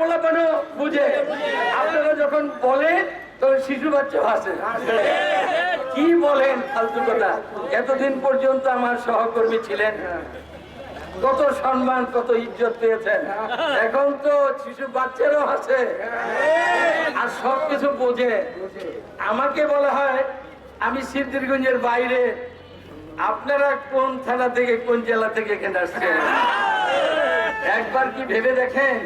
পোলাপানো বুঝে। আপনারা যখন বলেন তখন শিশু বাচ্চা হাসে কি বলেন ফালতু কথা? এতদিন পর্যন্ত আমার সহকর্মী ছিলেন। কত সম্মান, কত ইজ্জত পেয়েছেন। এখন তো শিশু বাচ্চারাও আছে। আর সবকিছু বোঝে। আমাকে বলা হয়, আমি সিদ্ধিরগঞ্জের বাইরে। আপনারা কোন থানা থেকে, কোন জেলা থেকে এখানে আসছেন? একবার কি ভেবে দেখেন?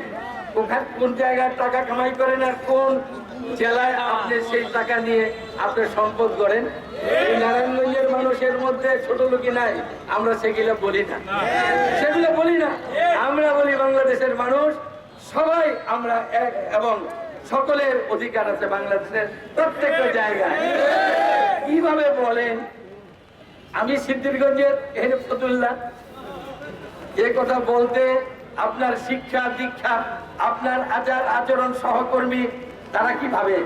ওখানে কোন জায়গায় টাকা কামাই করেন আর কোন জেলায় আপনি সেই টাকা নিয়ে আপনার সম্পদ করেন নারায়ণগঞ্জের মানুষের মধ্যে ছোট লোকই নাই, আমরা সেগুলো বলি না। সেগুলো বলি না। আমরা বলি বাংলাদেশের মানুষ, সবাই আমরা এক এবং সকলের অধিকার আছে বাংলাদেশের প্রত্যেকটা জায়গায়। কীভাবে বলেন? আমি সিদ্ধিরগঞ্জের এখানে ফতুল্লাহ যে কথা বলতে আপনার শিক্ষা, দীক্ষা, আপনার আচার আচরণ সহকর্মী, তারা কি ভাবে?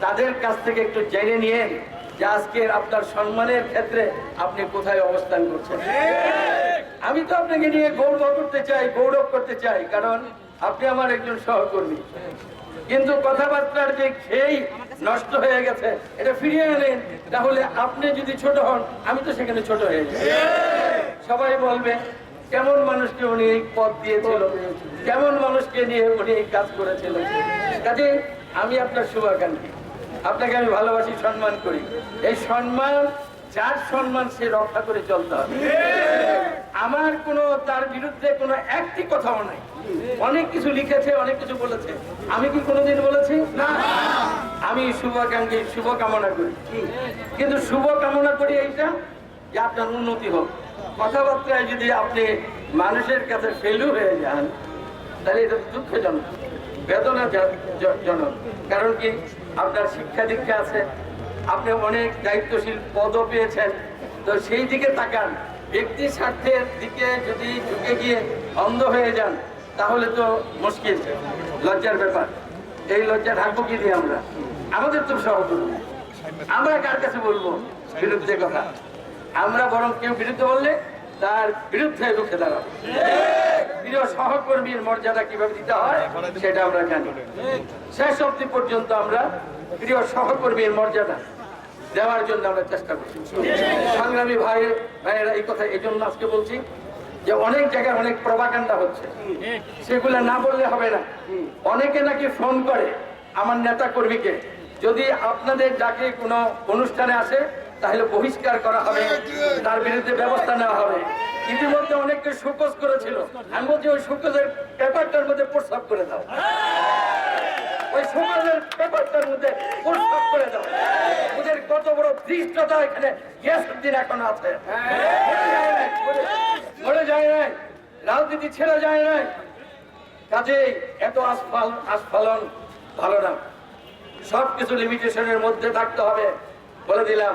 তাদের কাছ থেকে একটু জেনে নিয়ে যে আজকের আপনার সম্মানের ক্ষেত্রে আপনি কোথায় অবস্থান করছেন। আমি তো আপনাকে নিয়ে গৌরব করতে চাই, গৌরব করতে চাই, কারণ আপনি আমার একজন সহকর্মী। কিন্তু কথাবার্তার যে খেই নষ্ট হয়ে গেছে, এটা ফিরিয়ে আনেন। তাহলে আপনি যদি ছোট হন, আমি তো সেখানে ছোট হয়ে যাই। সবাই বলবে কেমন মানুষকে উনি এই পদ দিয়েছিল? কেমন মানুষকে নিয়ে উনি এই কাজ করেছিল? কাজে আমি আপনার শুভাকাঙ্ক্ষী। আপনাকে আমি ভালোবাসি, সম্মান করি। এই সম্মান, যার সম্মান সে রক্ষা করে চলতে হবে। আমার কোনো, তার বিরুদ্ধে কোনো একটি কথাও নাই। অনেক কিছু লিখেছে, অনেক কিছু বলেছে। আমি কি কোনোদিন বলেছি? না। আমি শুভাকাঙ্ক্ষী শুভ কামনা করি। কিন্তু শুভ কামনা করি এইটা যে আপনার উন্নতি হোক। কথাবার্তায় যদি আপনি মানুষের কাছে ফেলু হয়ে যান, তাহলে এটা দুঃখজনক, বেদনাজনক। কারণ কি? আপনার শিক্ষা দীক্ষা আছে, আপনি অনেক দায়িত্বশীল পদও পেয়েছেন। তো সেই দিকে তাকান, ব্যক্তি স্বার্থের দিকে যদি ঝুঁকে গিয়ে অন্ধ হয়ে যান, তাহলে তো মুশকিল, লজ্জার ব্যাপার। এই লজ্জা ঢাকবো কি দিয়ে আমরা? আমাদের তো সহকর্মী আমরা কার কাছে বলব? বিরুদ্ধে কথা। আমরা বরং কেউ বিরুদ্ধে বললে তার বিরুদ্ধে রুখে দাঁড়াবো। সহকর্মীর মর্যাদা কীভাবে দিতে হয়, সেটা আমরা জানি। শেষ অব্দি পর্যন্ত আমরা প্রিয় সহকর্মীর মর্যাদা দেওয়ার জন্য আমরা চেষ্টা করছি। সংগ্রামী ভাই, ভাইয়েরা, এই কথা এই জন্য আজকে বলছি যে অনেক জায়গায় অনেক প্রবাকাণ্ডা হচ্ছে। সেগুলো না বললে হবে না। অনেকে নাকি ফোন করে আমার নেতা কর্মীকে যদি আপনাদের ডাকে কোনো অনুষ্ঠানে আসে তাহলে বহিষ্কার করা হবে তার বিরুদ্ধে ব্যবস্থা নেওয়া হবে। ইতিমধ্যে অনেককে শোকজ করেছিল। আমি বলছি ওই শোকজের পেপারটার মধ্যে প্রস্তাব করে দাও। ওই সমাজের পেপারটার মধ্যে প্রস্তাব করে দাও। ওদের কত বড় দৃষ্টতা এখানে গ্যাসুদ্দিন এখন আছে। মরে যায় নাই। রাজনীতি ছেড়ে যায় নাই। কাজেই এত আস্ফাল আস্ফালন ভালো না। সবকিছু লিমিটেশনের মধ্যে থাকতে হবে। বলে দিলাম।